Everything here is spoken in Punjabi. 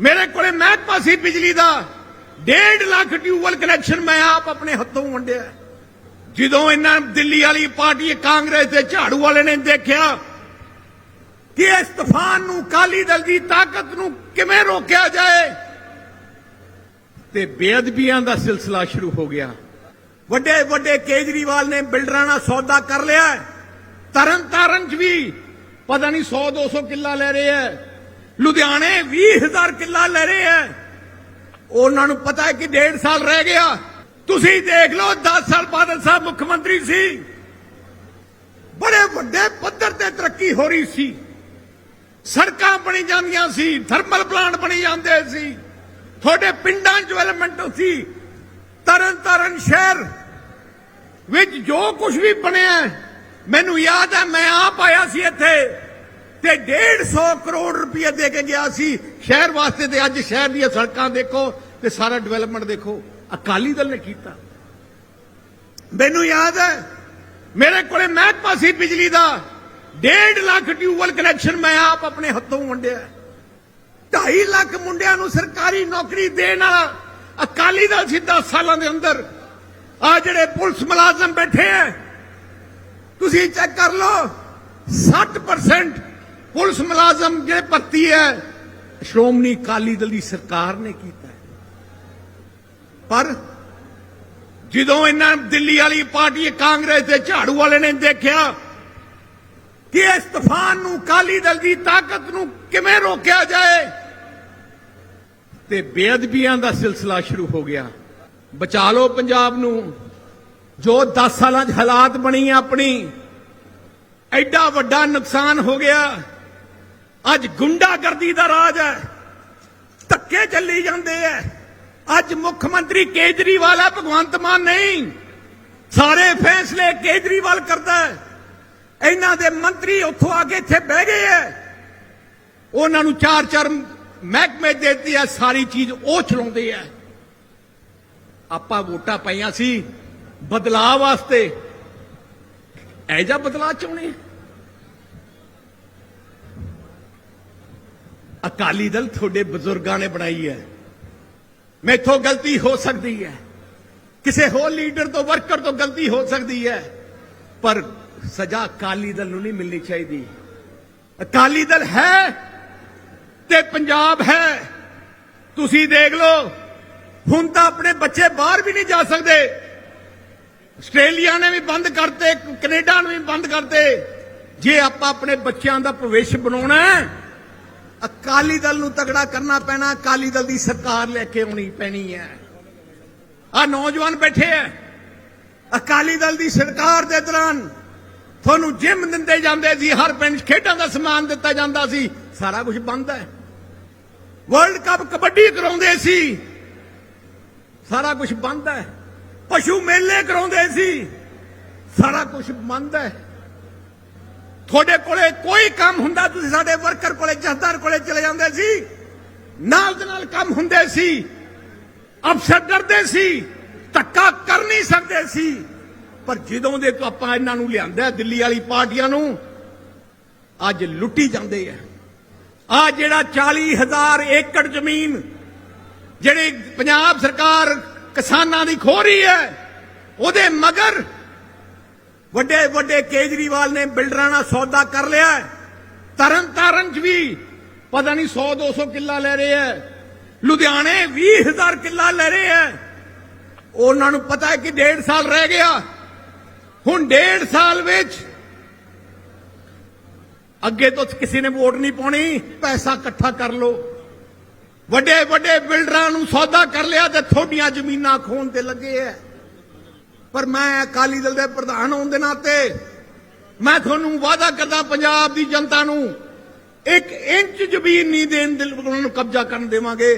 ਮੇਰੇ ਕੋਲੇ ਮਹਿਕਮਾ ਸੀ ਬਿਜਲੀ ਦਾ। 1.5 ਲੱਖ ਟਿਊਬਲ ਕਨੈਕਸ਼ਨ ਮੈਂ ਆਪ ਆਪਣੇ ਹੱਥੋਂ ਵੰਡਿਆ। ਜਦੋਂ ਇਹਨਾਂ ਦਿੱਲੀ ਵਾਲੀ ਪਾਰਟੀ ਕਾਂਗਰਸ ਦੇ ਝਾੜੂ ਵਾਲੇ ਨੇ ਦੇਖਿਆ ਕਿ ਇਸ ਤੂਫਾਨ ਨੂੰ ਕਾਲੀ ਦਲ ਦੀ ਤਾਕਤ ਨੂੰ ਕਿਵੇਂ ਰੋਕਿਆ ਜਾਏ, ਤੇ ਬੇਅਦਬੀਆਂ ਦਾ ਸਿਲਸਿਲਾ ਸ਼ੁਰੂ ਹੋ ਗਿਆ। ਵੱਡੇ ਵੱਡੇ ਕੇਜਰੀਵਾਲ ਨੇ ਬਿਲਡਰਾਂ ਨਾਲ ਸੌਦਾ ਕਰ ਲਿਆ। ਤਰਨ ਤਾਰਨ ਚ ਵੀ, ਪਤਾ ਨਹੀਂ 100 200 ਕਿੱਲਾ ਲੈ ਰਹੇ ਹੈ ਲੁਧਿਆਣੇ 20000 ਕਿੱਲਾ ਲੈ ਰਹੇ ਹੈ ਉਹਨਾਂ ਨੂੰ ਪਤਾ ਹੈ ਕਿ ਡੇਢ ਸਾਲ ਰਹਿ ਗਿਆ। ਤੁਸੀਂ ਦੇਖ ਲਓ 10 ਸਾਲ ਬਾਦਲ ਸਾਹਿਬ ਮੁੱਖ ਮੰਤਰੀ ਸੀ। ਬੜੇ ਵੱਡੇ ਪੱਧਰ ਤੇ ਤਰੱਕੀ ਹੋ ਰਹੀ ਸੀ। ਸੜਕਾਂ ਬਣੀ ਜਾਂਦੀਆਂ ਸੀ, ਥਰਮਲ ਪਲਾਂਟ ਬਣੀ ਜਾਂਦੇ ਸੀ। ਤੁਹਾਡੇ ਪਿੰਡਾਂ 'ਚ ਡਿਵੈਲਪਮੈਂਟ ਸੀ। ਤਰਨ ਤਾਰਨ ਸ਼ਹਿਰ ਵਿੱਚ ਜੋ ਕੁਝ ਵੀ ਬਣਿਆ, ਮੈਨੂੰ ਯਾਦ ਹੈ, ਮੈਂ ਆਪ ਆਇਆ ਸੀ ਇੱਥੇ। ਤੇ 150 ਕਰੋੜ ਰੁਪਏ ਦੇ ਕੇ ਗਿਆ ਸੀ। ਸ਼ਹਿਰ ਵਾਸਤੇ ਤੇ ਅੱਜ ਸ਼ਹਿਰ ਦੀਆਂ ਸੜਕਾਂ ਦੇਖੋ ਤੇ ਸਾਰਾ ਡਿਵੈਲਪਮੈਂਟ ਦੇਖੋ। ਅਕਾਲੀ ਦਲ ਨੇ ਕੀਤਾ। ਮੈਨੂੰ ਯਾਦ ਹੈ, ਮੇਰੇ ਕੋਲੇ ਮਹਿਕਮਾ ਸੀ ਬਿਜਲੀ ਦਾ। 1.5 ਲੱਖ ਟਿਊਬਲ ਕਨੈਕਸ਼ਨ ਮੈਂ ਆਪ ਆਪਣੇ ਹੱਥੋਂ ਵੰਡਿਆ। 2.5 ਲੱਖ ਮੁੰਡਿਆਂ ਨੂੰ ਸਰਕਾਰੀ ਨੌਕਰੀ ਦੇਣ ਵਾਲਾ ਅਕਾਲੀ ਦਲ ਸੀ 10 ਸਾਲਾਂ ਦੇ ਅੰਦਰ। ਆ ਜਿਹੜੇ ਪੁਲਿਸ ਮੁਲਾਜ਼ਮ ਬੈਠੇ ਐ ਤੁਸੀਂ ਚੈੱਕ ਕਰ ਲਓ 60% ਪੁਲਿਸ ਮੁਲਾਜ਼ਮ ਜਿਹੜੇ ਭਰਤੀ ਹੈ, ਸ਼੍ਰੋਮਣੀ ਅਕਾਲੀ ਦਲ ਦੀ ਸਰਕਾਰ ਨੇ ਕੀਤਾ ਪਰ ਜਦੋਂ ਇਹਨਾਂ ਦਿੱਲੀ ਵਾਲੀ ਪਾਰਟੀ ਕਾਂਗਰਸ ਦੇ ਝਾੜੂ ਵਾਲੇ ਨੇ ਦੇਖਿਆ ਕਿ ਇਸ ਤੂਫਾਨ ਨੂੰ ਕਾਲੀ ਦਲ ਦੀ ਤਾਕਤ ਨੂੰ ਕਿਵੇਂ ਰੋਕਿਆ ਜਾਏ, ਤੇ ਬੇਅਦਬੀਆਂ ਦਾ ਸਿਲਸਿਲਾ ਸ਼ੁਰੂ ਹੋ ਗਿਆ। ਬਚਾ ਲਓ ਪੰਜਾਬ ਨੂੰ। ਜੋ 10 ਸਾਲਾਂ 'ਚ ਹਾਲਾਤ ਬਣੀ ਆਪਣੀ, ਐਡਾ ਵੱਡਾ ਨੁਕਸਾਨ ਹੋ ਗਿਆ। ਅੱਜ ਗੁੰਡਾਗਰਦੀ ਦਾ ਰਾਜ ਹੈ। ਧੱਕੇ ਚੱਲੀ ਜਾਂਦੇ ਐ। ਅੱਜ ਮੁੱਖ ਮੰਤਰੀ ਕੇਜਰੀਵਾਲ ਹੈ ਭਗਵੰਤ ਮਾਨ ਨਹੀਂ। ਸਾਰੇ ਫੈਸਲੇ ਕੇਜਰੀਵਾਲ ਕਰਦਾ ਹੈ। ਇਹਨਾਂ ਦੇ ਮੰਤਰੀ ਉੱਥੋਂ ਆ ਕੇ ਇੱਥੇ ਬਹਿ ਗਏ ਐ। ਉਹਨਾਂ ਨੂੰ ਚਾਰ ਚਾਰ ਮਹਿਕਮੇ ਦੇ ਦਿੱਤੀ ਐ, ਸਾਰੀ ਚੀਜ਼ ਉਹ ਚਲਾਉਂਦੇ ਐ। ਆਪਾਂ ਵੋਟਾਂ ਪਾਈਆਂ ਸੀ ਬਦਲਾਅ ਵਾਸਤੇ। ਐਜਾ ਬਦਲਾਅ ਚਾਹੁੰਦੇ ਅਕਾਲੀ ਦਲ ਤੁਹਾਡੇ ਬਜ਼ੁਰਗਾਂ ਨੇ ਬਣਾਈ ਹੈ। ਮੈਥੋਂ ਗਲਤੀ ਹੋ ਸਕਦੀ ਹੈ। ਕਿਸੇ ਹੋਰ ਲੀਡਰ ਤੋਂ, ਵਰਕਰ ਤੋਂ ਗਲਤੀ ਹੋ ਸਕਦੀ ਹੈ। ਪਰ ਸਜ਼ਾ ਅਕਾਲੀ ਦਲ ਨੂੰ ਨਹੀਂ ਮਿਲਣੀ ਚਾਹੀਦੀ। ਅਕਾਲੀ ਦਲ ਹੈ ਤੇ ਪੰਜਾਬ ਹੈ। ਤੁਸੀਂ ਦੇਖ ਲਓ, ਹੁਣ ਤਾਂ ਆਪਣੇ ਬੱਚੇ ਬਾਹਰ ਵੀ ਨਹੀਂ ਜਾ ਸਕਦੇ। ਆਸਟ੍ਰੇਲੀਆ ਨੇ ਵੀ ਬੰਦ ਕਰਤੇ, ਕੈਨੇਡਾ ਨੇ ਵੀ ਬੰਦ ਕਰਤੇ। ਜੇ ਆਪਾਂ ਆਪਣੇ ਬੱਚਿਆਂ ਦਾ ਭਵਿੱਖ ਬਣਾਉਣਾ ਹੈ ਅਕਾਲੀ ਦਲ ਨੂੰ ਤਗੜਾ ਕਰਨਾ ਪੈਣਾ, ਅਕਾਲੀ ਦਲ ਦੀ ਸਰਕਾਰ ਲੈ ਕੇ ਆਉਣੀ ਪੈਣੀ ਹੈ। ਆ ਨੌਜਵਾਨ ਬੈਠੇ ਐ ਅਕਾਲੀ ਦਲ ਦੀ ਸਰਕਾਰ ਦੇ ਦੌਰਾਨ ਤੁਹਾਨੂੰ ਜਿਮ ਦਿੰਦੇ ਜਾਂਦੇ ਸੀ, ਹਰ ਪਿੰਡ ਖੇਡਾਂ ਦਾ ਸਮਾਨ ਦਿੱਤਾ ਜਾਂਦਾ ਸੀ, ਸਾਰਾ ਕੁਝ ਬੰਦ ਹੈ। ਵਰਲਡ ਕੱਪ ਕਬੱਡੀ ਕਰਾਉਂਦੇ ਸੀ, ਸਾਰਾ ਕੁਝ ਬੰਦ ਹੈ। ਪਸ਼ੂ ਮੇਲੇ ਕਰਾਉਂਦੇ ਸੀ, ਸਾਰਾ ਕੁਝ ਬੰਦ ਹੈ। ਤੁਹਾਡੇ ਕੋਲੇ ਕੋਈ ਕੰਮ ਹੁੰਦਾ, ਤੁਸੀਂ ਸਾਡੇ ਵਰਕਰ ਕੋਲੇ ਜਥੇਦਾਰ ਕੋਲੇ ਚਲੇ ਜਾਂਦੇ ਸੀ। ਨਾਲ ਦੇ ਨਾਲ ਕੰਮ ਹੁੰਦੇ ਸੀ। ਅਫਸਰ ਡਰਦੇ ਸੀ। ਧੱਕਾ ਕਰ ਨਹੀਂ ਸਕਦੇ ਸੀ। ਪਰ ਜਦੋਂ ਦੇ ਆਪਾਂ ਇਹਨਾਂ ਨੂੰ ਲਿਆਂਦਾ, ਦਿੱਲੀ ਵਾਲੀ ਪਾਰਟੀਆਂ ਨੂੰ, ਅੱਜ ਲੁੱਟੀ ਜਾਂਦੇ ਆ। ਆ ਜਿਹੜਾ 40000 ਏਕੜ ਜ਼ਮੀਨ, ਜਿਹੜੀ ਪੰਜਾਬ ਸਰਕਾਰ ਕਿਸਾਨਾਂ ਦੀ ਖੋ ਰਹੀ ਹੈ, ਉਹਦੇ ਮਗਰ ਵੱਡੇ ਵੱਡੇ ਕੇਜਰੀਵਾਲ ਨੇ ਬਿਲਡਰਾਂ ਨਾਲ ਸੌਦਾ ਕਰ ਲਿਆ ਤਰਨ ਤਾਰਨ ਚ ਵੀ ਪਤਾ ਨਹੀਂ 100 200 ਕਿੱਲਾ ਲੈ ਰਹੇ ਹੈ। ਲੁਧਿਆਣੇ 20000 ਕਿੱਲਾ ਲੈ ਰਹੇ ਹੈ। ਉਹਨਾਂ ਨੂੰ ਪਤਾ ਹੈ ਕਿ ਡੇਢ ਸਾਲ ਰਹਿ ਗਿਆ। ਹੁਣ ਡੇਢ ਸਾਲ ਵਿੱਚ ਅੱਗੇ ਤੋਂ ਕਿਸੇ ਨੇ ਵੋਟ ਨਹੀਂ ਪਾਉਣੀ, ਪੈਸਾ ਇਕੱਠਾ ਕਰ ਲਓ। ਵੱਡੇ ਵੱਡੇ ਬਿਲਡਰਾਂ ਨੂੰ ਸੌਦਾ ਕਰ ਲਿਆ ਤੇ ਥੋਡੀਆਂ ਜ਼ਮੀਨਾਂ ਖੋਣ ਤੇ ਲੱਗੇ ਐ ਪਰ ਮੈਂ ਅਕਾਲੀ ਦਲ ਦੇ ਪ੍ਰਧਾਨ ਹੋਣ ਦੇ ਨਾਤੇ ਮੈਂ ਤੁਹਾਨੂੰ ਵਾਅਦਾ ਕਰਦਾ ਪੰਜਾਬ ਦੀ ਜਨਤਾ ਨੂੰ ਇੱਕ ਇੰਚ ਜ਼ਮੀਨ ਨਹੀਂ ਦੇਣ ਦੇ ਉਹਨਾਂ ਨੂੰ ਕਬਜ਼ਾ ਕਰਨ ਦੇਵਾਂਗੇ।